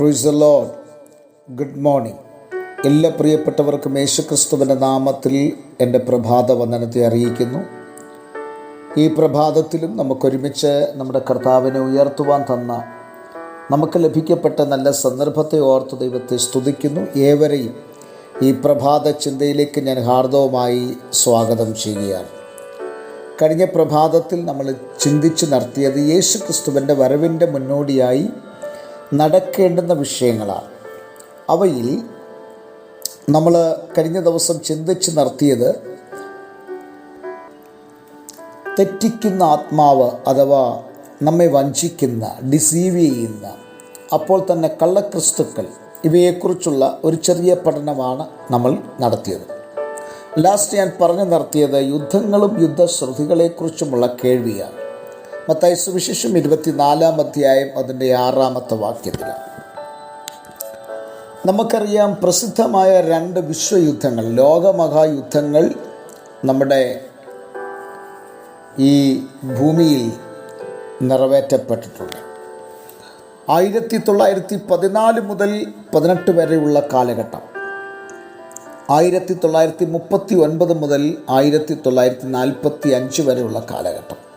പ്രൊയ്സ് load good morning എല്ലാ പ്രിയപ്പെട്ടവർക്കും യേശുക്രിസ്തുവിന്റെ നാമത്തിൽ എന്റെ പ്രഭാത വന്ദനത്തെ അറിയിക്കുന്നു. ഈ പ്രഭാതത്തിലും നമുക്കൊരുമിച്ച് നമ്മുടെ കർത്താവിനെ ഉയർത്തുവാൻ തന്ന നമുക്ക് ലഭിക്കപ്പെട്ട നല്ല സന്ദർഭത്തെ ഓർത്ത് ദൈവത്തെ സ്തുതിക്കുന്നു. ഏവരെയും ഈ പ്രഭാത ചിന്തയിലേക്ക് ഞാൻ ഹാർദവുമായി സ്വാഗതം ചെയ്യുകയാണ്. കഴിഞ്ഞ പ്രഭാതത്തിൽ നമ്മൾ ചിന്തിച്ച് നടത്തിയത് യേശു ക്രിസ്തുവിന്റെ വരവിന്റെ മുന്നോടിയായി നടക്കേണ്ടുന്ന വിഷയങ്ങളാണ്. അവയിൽ നമ്മൾ കഴിഞ്ഞ ദിവസം ചിന്തിച്ച് നടത്തിയത് തെറ്റിക്കുന്ന ആത്മാവ് അഥവാ നമ്മെ വഞ്ചിക്കുന്ന ഡിസീവ് ചെയ്യുന്ന അപ്പോൾ തന്നെ കള്ളക്രിസ്തുക്കൾ ഇവയെക്കുറിച്ചുള്ള ഒരു ചെറിയ പഠനമാണ് നമ്മൾ നടത്തിയത്. ലാസ്റ്റ് ഞാൻ പറഞ്ഞു നടത്തിയത് യുദ്ധങ്ങളും യുദ്ധശ്രുതികളെക്കുറിച്ചുമുള്ള കേൾവിയാണ്. മത്തായി സുവിശേഷം ഇരുപത്തിനാലാം അധ്യായം അതിന്റെ ആറാമത്തെ വാക്യത്തിലാണ് നമുക്കറിയാം പ്രസിദ്ധമായ രണ്ട് വിശ്വയുദ്ധങ്ങൾ ലോകമഹായുദ്ധങ്ങൾ നമ്മുടെ ഈ ഭൂമിയിൽ നിറവേറ്റപ്പെട്ടിട്ടുണ്ട്. ആയിരത്തി തൊള്ളായിരത്തി പതിനാല് മുതൽ പതിനെട്ട് വരെയുള്ള കാലഘട്ടം. ആയിരത്തി തൊള്ളായിരത്തി മുപ്പത്തി ഒൻപത് മുതൽ ആയിരത്തി തൊള്ളായിരത്തി നാൽപ്പത്തി അഞ്ച് വരെയുള്ള കാലഘട്ടം.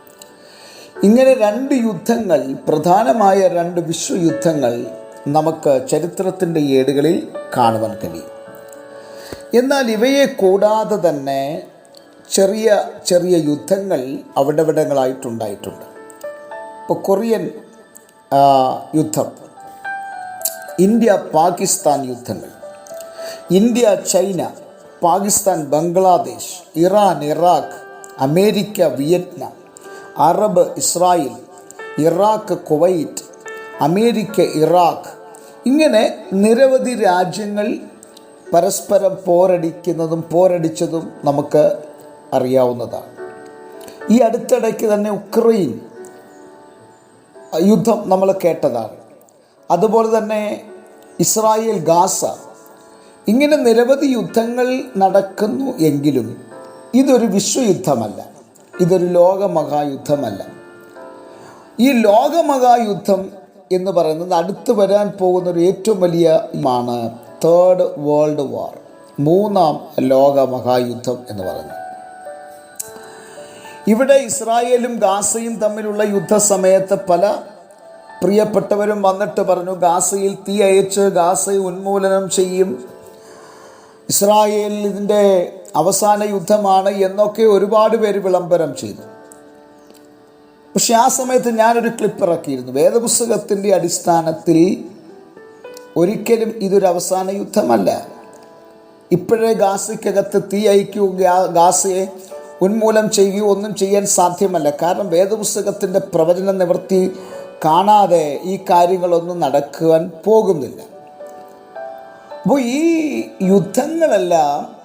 ഇങ്ങനെ രണ്ട് യുദ്ധങ്ങൾ പ്രധാനമായ രണ്ട് വിശ്വയുദ്ധങ്ങൾ നമുക്ക് ചരിത്രത്തിന്റെ ഏടുകളിൽ കാണുവാൻ കഴിയും. എന്നാൽ ഇവയെ കൂടാതെ തന്നെ ചെറിയ ചെറിയ യുദ്ധങ്ങൾ അവിടവിടങ്ങളായിട്ടുണ്ടായിട്ടുണ്ട്. ഇപ്പോൾ കൊറിയൻ യുദ്ധം ഇന്ത്യ പാകിസ്ഥാൻ യുദ്ധങ്ങൾ India China Pakistan Bangladesh Iran Iraq America Vietnam Arab Israel Iraq Kuwait America Iraq ഇങ്ങനെ നിരവധി രാജ്യങ്ങൾ പരസ്പരം പോരടിക്കുന്നതും പോരടിച്ചതും നമുക്ക് അറിയാവുന്നതാണ്. ഈ അടുത്തിടയ്ക്ക് തന്നെ ഉക്രൈൻ യുദ്ധം നമ്മൾ കേട്ടതാണ്. അതുപോലെ തന്നെ ഇസ്രായേൽ ഗാസ ഇങ്ങനെ നിരവധി യുദ്ധങ്ങൾ നടക്കുന്നു എങ്കിലും ഇതൊരു വിശ്വയുദ്ധമല്ല. ഇതൊരു ലോകമഹായുദ്ധമല്ല. ഈ ലോകമഹായുദ്ധം എന്ന് പറയുന്നത് അടുത്ത് വരാൻ പോകുന്ന ഒരു ഏറ്റവും വലിയ ആണ് തേർഡ് വേൾഡ് വാർ മൂന്നാം ലോകമഹായുദ്ധം എന്ന് പറയുന്നത്. ഇവിടെ ഇസ്രായേലും ഗാസയും തമ്മിലുള്ള യുദ്ധസമയത്ത് പല പ്രിയപ്പെട്ടവരും വന്നിട്ട് പറഞ്ഞു ഗാസയിൽ തീ അയച്ച് ഗാസയെ ഉന്മൂലനം ചെയ്യും. ഇസ്രായേൽ ഇതിന്റെ അവസാന യുദ്ധമാണ് എന്നൊക്കെ ഒരുപാട് പേര് വിളംബരം ചെയ്തു. പക്ഷെ ആ സമയത്ത് ഞാനൊരു ക്ലിപ്പ് ഇറക്കിയിരുന്നു. വേദപുസ്തകത്തിന്റെ അടിസ്ഥാനത്തിൽ ഒരിക്കലും ഇതൊരു അവസാന യുദ്ധമല്ല. ഇപ്പോഴേ ഗാസയ്ക്കകത്ത് തീ അയക്കുകയോ ഗാസയെ ഉന്മൂലം ചെയ്യുകയോ ഒന്നും ചെയ്യാൻ സാധ്യമല്ല. കാരണം വേദപുസ്തകത്തിന്റെ പ്രവചന നിവൃത്തി കാണാതെ ഈ കാര്യങ്ങളൊന്നും നടക്കുവാൻ പോകുന്നില്ല. അപ്പോൾ ഈ യുദ്ധങ്ങളെല്ലാം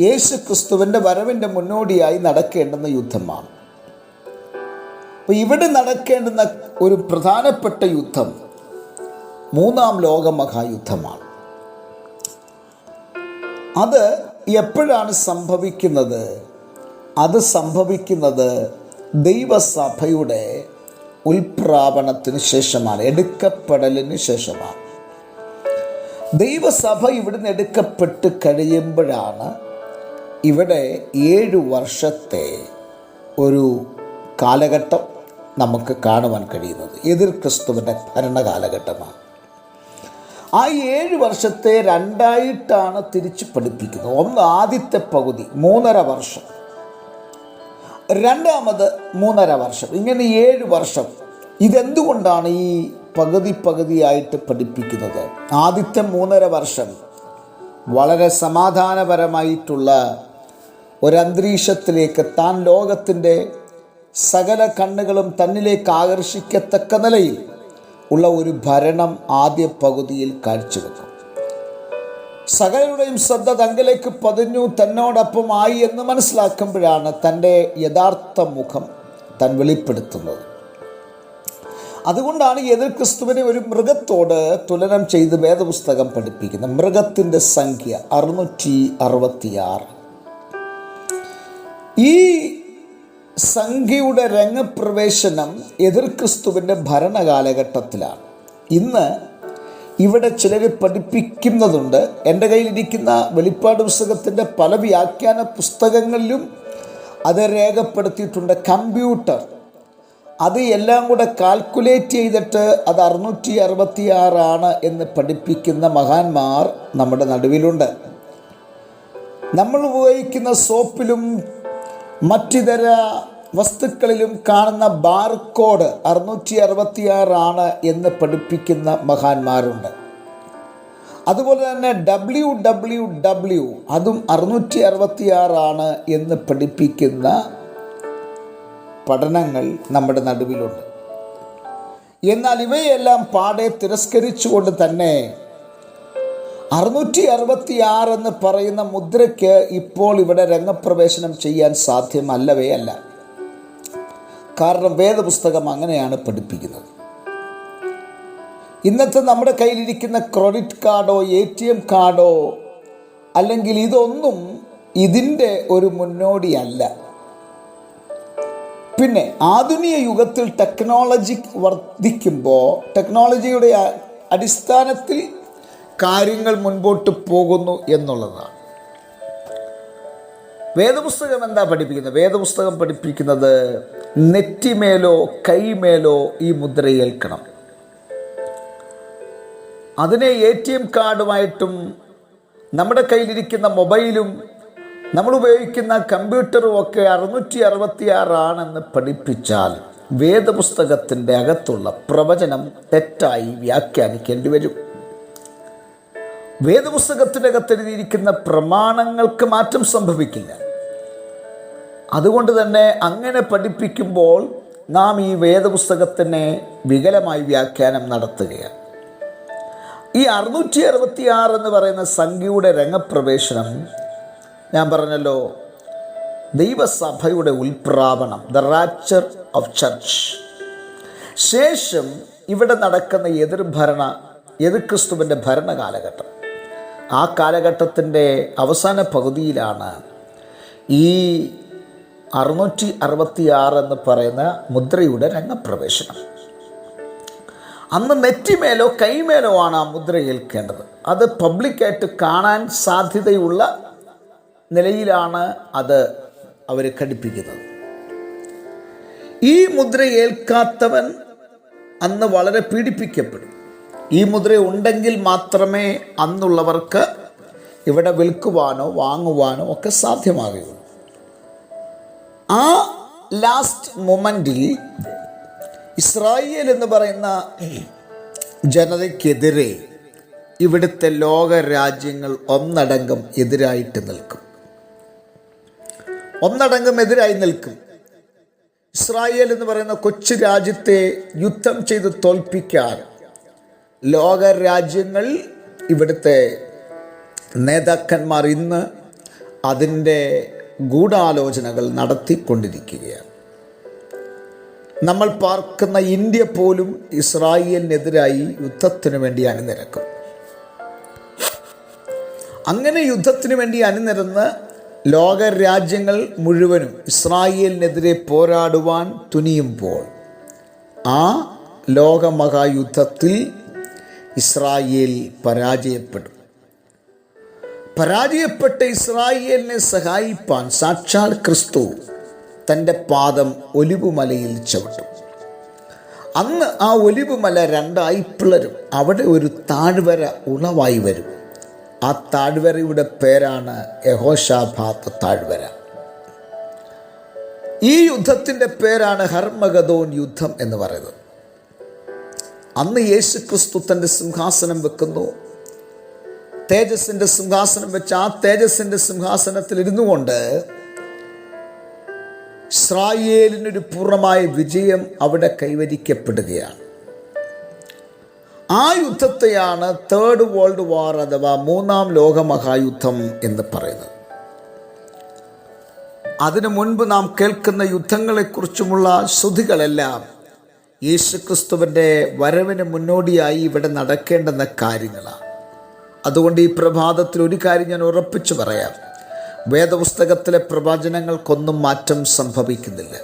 യേശു ക്രിസ്തുവിന്റെ വരവിന്റെ മുന്നോടിയായി നടക്കേണ്ടുന്ന യുദ്ധമാണ്. അപ്പോൾ ഇവിടെ നടക്കേണ്ടുന്ന ഒരു പ്രധാനപ്പെട്ട യുദ്ധം മൂന്നാം ലോക മഹായുദ്ധമാണ് അത് എപ്പോഴാണ് സംഭവിക്കുന്നത്? അത് സംഭവിക്കുന്നത് ദൈവസഭയുടെ ഉൽപ്രാപണത്തിന് ശേഷമാണ് എടുക്കപ്പെടലിന് ശേഷമാണ്. ദൈവസഭ ഇവിടുന്ന് എടുക്കപ്പെട്ട് കഴിയുമ്പോഴാണ് ഇവിടെ ഏഴ് വർഷത്തെ ഒരു കാലഘട്ടം നമുക്ക് കാണുവാൻ കഴിയുന്നത്. എതിർ ക്രിസ്തുവിന്റെ ഭരണകാലഘട്ടമാണ്. ആ ഏഴ് വർഷത്തെ രണ്ടായിട്ടാണ് തിരിച്ച് പഠിപ്പിക്കുന്നത്. ഒന്ന് ആദ്യത്തെ പകുതി മൂന്നര വർഷം. രണ്ടാമത് മൂന്നര വർഷം. ഇങ്ങനെ ഏഴ് വർഷം. ഇതെന്തുകൊണ്ടാണ് ഈ പകുതി പകുതിയായിട്ട് പഠിപ്പിക്കുന്നത്? ആദ്യത്തെ മൂന്നര വർഷം വളരെ സമാധാനപരമായിട്ടുള്ള ഒരന്തരീക്ഷത്തിലേക്ക് താൻ ലോകത്തിന്റെ സകല കണ്ണുകളും തന്നിലേക്ക് ആകർഷിക്കത്തക്ക നിലയിൽ ഉള്ള ഒരു ഭരണം ആദ്യ പകുതിയിൽ കാഴ്ചവെക്കും. സകലരുടെയും ശ്രദ്ധ തങ്കിലേക്ക് പതിഞ്ഞു തന്നോടൊപ്പം ആയി എന്ന് മനസ്സിലാക്കുമ്പോഴാണ് തന്റെ യഥാർത്ഥ മുഖം തൻ വെളിപ്പെടുത്തുന്നത്. അതുകൊണ്ടാണ് എതിർ ക്രിസ്തുവിനെ ഒരു മൃഗത്തോട് തുലനം ചെയ്ത് വേദപുസ്തകം പഠിപ്പിക്കുന്നത്. മൃഗത്തിന്റെ സംഖ്യ അറുന്നൂറ്റി അറുപത്തിയാറ്. ഈ സംഖ്യയുടെ രംഗപ്രവേശനം എതിർ ക്രിസ്തുവിന്റെ ഭരണകാലഘട്ടത്തിലാണ്. ഇന്ന് ഇവിടെ ചിലർ പഠിപ്പിക്കുന്നതുണ്ട്. എന്റെ കയ്യിലിരിക്കുന്ന വെളിപ്പാട് പുസ്തകത്തിന്റെ പല വ്യാഖ്യാന പുസ്തകങ്ങളിലും അത് രേഖപ്പെടുത്തിയിട്ടുണ്ട്. കമ്പ്യൂട്ടർ. അത് എല്ലാം കൂടെ കാൽക്കുലേറ്റ് ചെയ്തിട്ട് അത് അറുന്നൂറ്റി അറുപത്തി ആറാണ് എന്ന് പഠിപ്പിക്കുന്ന മഹാന്മാർ നമ്മുടെ നടുവിലുണ്ട്. നമ്മൾ ഉപയോഗിക്കുന്ന സോപ്പിലും മറ്റിതര വസ്തുക്കളിലും കാണുന്ന ബാർകോഡ് അറുന്നൂറ്റി അറുപത്തിയാറാണ് എന്ന് പഠിപ്പിക്കുന്ന മഹാന്മാരുണ്ട്. അതുപോലെ തന്നെ ഡബ്ല്യു ഡബ്ല്യു ഡബ്ല്യു അതും അറുന്നൂറ്റി അറുപത്തിയാറാണ് എന്ന് പഠിപ്പിക്കുന്ന പഠനങ്ങൾ നമ്മുടെ നടുവിലുണ്ട്. എന്നാൽ ഇവയെല്ലാം പാടെ തിരസ്കരിച്ചുകൊണ്ട് തന്നെ അറുന്നൂറ്റി അറുപത്തി ആറ് എന്ന് പറയുന്ന മുദ്രയ്ക്ക് ഇപ്പോൾ ഇവിടെ രംഗപ്രവേശനം ചെയ്യാൻ സാധ്യമല്ലവേ അല്ല. കാരണം വേദപുസ്തകം അങ്ങനെയാണ് പഠിപ്പിക്കുന്നത്. ഇന്നത്തെ നമ്മുടെ കയ്യിലിരിക്കുന്ന ക്രെഡിറ്റ് കാർഡോ എ ടി എം കാർഡോ അല്ലെങ്കിൽ ഇതൊന്നും ഇതിന്റെ ഒരു മുന്നോടിയല്ല പിന്നെ ആധുനിക യുഗത്തിൽ ടെക്നോളജി വർദ്ധിക്കുമ്പോൾ ടെക്നോളജിയുടെ അടിസ്ഥാനത്തിൽ കാര്യങ്ങൾ മുൻപോട്ട് പോകുന്നു എന്നുള്ളതാണ്. വേദപുസ്തകം എന്താ പഠിപ്പിക്കുന്നത്? വേദപുസ്തകം പഠിപ്പിക്കുന്നത് നെറ്റിമേലോ കൈമേലോ ഈ മുദ്ര ഏൽക്കണം അതിനെ എ ടി എം കാർഡുമായിട്ടും നമ്മുടെ കയ്യിലിരിക്കുന്ന മൊബൈലും നമ്മൾ ഉപയോഗിക്കുന്ന കമ്പ്യൂട്ടറും ഒക്കെ അറുന്നൂറ്റി അറുപത്തിയാറാണെന്ന് പഠിപ്പിച്ചാൽ വേദപുസ്തകത്തിന്റെ അകത്തുള്ള പ്രവചനം തെറ്റായി വ്യാഖ്യാനിക്കേണ്ടി വരും. വേദപുസ്തകത്തിന്റെ എഴുതിയിരിക്കുന്ന പ്രമാണങ്ങൾക്ക് മാറ്റം സംഭവിക്കില്ല. അതുകൊണ്ട് തന്നെ അങ്ങനെ പഠിപ്പിക്കുമ്പോൾ നാം ഈ വേദപുസ്തകത്തിനെ വികലമായി വ്യാഖ്യാനം നടത്തുകയാണ്. ഈ അറുന്നൂറ്റി അറുപത്തി ആറ് എന്ന് പറയുന്ന സംഖ്യയുടെ രംഗപ്രവേശനം ഞാൻ പറഞ്ഞല്ലോ ദൈവസഭയുടെ ഉൽപ്രാവണം ദ റാച്ചർ ഓഫ് ചർച്ച് ശേഷം ഇവിടെ നടക്കുന്ന എതിർഭരണ എതിർക്രിസ്തുവിന്റെ ഭരണകാലഘട്ടം. ആ കാലഘട്ടത്തിന്റെ അവസാന പകുതിയിലാണ് ഈ അറുന്നൂറ്റി അറുപത്തി ആറ് എന്ന് പറയുന്ന മുദ്രയുടെ രംഗപ്രവേശനം. അന്ന് നെറ്റിമേലോ കൈമേലോ ആണ് ആ മുദ്ര ഏൽക്കേണ്ടത്. അത് പബ്ലിക്കായിട്ട് കാണാൻ സാധ്യതയുള്ള നിലയിലാണ് അത് അവർ ഘടിപ്പിക്കുന്നത്. ഈ മുദ്ര ഏൽക്കാത്തവൻ അന്ന് വളരെ പീഡിപ്പിക്കപ്പെടും. ഈ മുദ്ര ഉണ്ടെങ്കിൽ മാത്രമേ അന്നുള്ളവർക്ക് ഇവിടെ വിൽക്കുവാനോ വാങ്ങുവാനോ ഒക്കെ സാധ്യമാകുകയുള്ളൂ ആ ലാസ്റ്റ് മൊമെന്റിൽ ഇസ്രായേൽ എന്ന് പറയുന്ന ജനതയ്ക്കെതിരെ ഇവിടുത്തെ ലോക രാജ്യങ്ങൾ ഒന്നടങ്കം എതിരായിട്ട് നിൽക്കും. ഒന്നടങ്കം എതിരായി നിൽക്കും. ഇസ്രായേൽ എന്ന് പറയുന്ന കൊച്ചു രാജ്യത്തെ യുദ്ധം ചെയ്ത് തോൽപ്പിക്കാൻ ലോക രാജ്യങ്ങൾ ഇവിടുത്തെ നേതാക്കന്മാർ ഇന്ന് അതിന്റെ ഗൂഢാലോചനകൾ നടത്തിക്കൊണ്ടിരിക്കുകയാണ്. നമ്മൾ പാർക്കുന്ന ഇന്ത്യ പോലും ഇസ്രായേലിനെതിരായി യുദ്ധത്തിനു വേണ്ടി അണിനിരക്കും. അങ്ങനെ യുദ്ധത്തിനു വേണ്ടി അണിനിരന്ന് ലോകരാജ്യങ്ങൾ മുഴുവനും ഇസ്രായേലിനെതിരെ പോരാടുവാൻ തുനിയുമ്പോൾ ആ ലോകമഹായുദ്ധത്തിൽ ഇസ്രായേൽ പരാജയപ്പെടും പരാജയപ്പെട്ട ഇസ്രായേലിനെ സഹായിപ്പാൻ സാക്ഷാൽ ക്രിസ്തു തന്റെ പാദം ഒലിവുമലയിൽ ചവിട്ടും. അന്ന് ആ ഒലിവുമല രണ്ടായി പിളരും. അവിടെ ഒരു താഴ്വര ഉളവായി വരും. ആ താഴ്വരയുടെ പേരാണ് യഹോഷാഭാത്ത താഴ്വര. ഈ യുദ്ധത്തിന്റെ പേരാണ് ഹർമഗതോൻ യുദ്ധം എന്ന് പറയുന്നത്. അന്ന് യേശു ക്രിസ്തു തന്റെ സിംഹാസനം വെക്കുന്നു. തേജസ്സിന്റെ സിംഹാസനം വെച്ച് ആ തേജസ്സിന്റെ സിംഹാസനത്തിൽ ഇരുന്നു കൊണ്ട് ഇസ്രായേലിനൊരു പൂർണമായ വിജയം അവിടെ കൈവരിക്കപ്പെടുകയാണ്. ആ യുദ്ധത്തെയാണ് തേർഡ് വേൾഡ് വാർ അഥവാ മൂന്നാം ലോകമഹായുദ്ധം എന്ന് പറയുന്നത്. അതിനു മുൻപ് നാം കേൾക്കുന്ന യുദ്ധങ്ങളെക്കുറിച്ചുമുള്ള ശ്രുതികളെല്ലാം യേശുക്രിസ്തുവിന്റെ വരവിന് മുന്നോടിയായി ഇവിടെ നടക്കേണ്ടുന്ന കാര്യങ്ങളാണ്. അതുകൊണ്ട് ഈ പ്രഭാതത്തിൽ ഒരു കാര്യം ഞാൻ ഉറപ്പിച്ചു പറയാം. വേദപുസ്തകത്തിലെ പ്രവചനങ്ങൾക്കൊന്നും മാറ്റം സംഭവിക്കുന്നില്ല.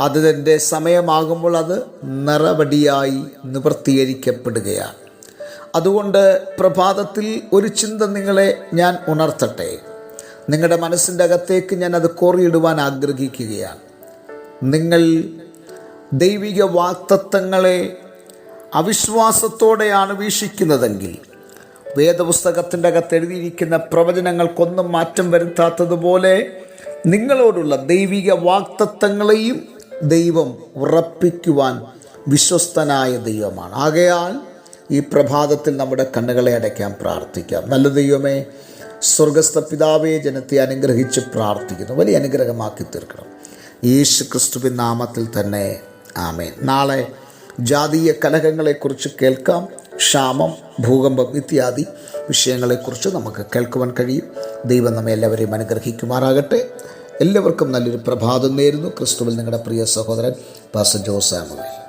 അത് അതിന്റെ സമയമാകുമ്പോൾ അത് നിറവടിയായി നിവർത്തീകരിക്കപ്പെടുകയാണ്. അതുകൊണ്ട് പ്രഭാതത്തിൽ ഒരു ചിന്ത നിങ്ങളെ ഞാൻ ഉണർത്തട്ടെ. നിങ്ങളുടെ മനസ്സിന്റെ അകത്തേക്ക് ഞാൻ അത് കോറിയിടുവാൻ ആഗ്രഹിക്കുകയാണ്. നിങ്ങൾ ദൈവിക വാക്തത്വങ്ങളെ അവിശ്വാസത്തോടെയാണ് വീക്ഷിക്കുന്നതെങ്കിൽ വേദപുസ്തകത്തിന്റെ അകത്ത് എഴുതിയിരിക്കുന്ന പ്രവചനങ്ങൾക്കൊന്നും മാറ്റം വരുത്താത്തതുപോലെ നിങ്ങളോടുള്ള ദൈവിക വാക്തത്വങ്ങളെയും ദൈവം ഉറപ്പിക്കുവാൻ വിശ്വസ്തനായ ദൈവമാണ്. ആകയാൽ ഈ പ്രഭാതത്തിൽ നമ്മുടെ കണ്ണുകളെ അടയ്ക്കാൻ പ്രാർത്ഥിക്കാം. നല്ല ദൈവമേ സ്വർഗസ്ഥ പിതാവേ ജനത്തെ അനുഗ്രഹിച്ച് പ്രാർത്ഥിക്കുന്നു. വലിയ അനുഗ്രഹമാക്കി തീർക്കണം യേശു ക്രിസ്തുവിൻ നാമത്തിൽ തന്നെ ആമേൻ. നാളെ ജാതീയ കലഹങ്ങളെക്കുറിച്ച് കേൾക്കാം. ക്ഷാമം ഭൂകമ്പം ഇത്യാദി വിഷയങ്ങളെക്കുറിച്ച് നമുക്ക് കേൾക്കുവാൻ കഴിയും. ദൈവം നമ്മെ എല്ലാവരെയും അനുഗ്രഹിക്കുമാറാകട്ടെ. എല്ലാവർക്കും നല്ലൊരു പ്രഭാതം നേരുന്നു. ക്രിസ്തുവിൽ നിങ്ങളുടെ പ്രിയ സഹോദരൻ പാസ ജോസാമുവേ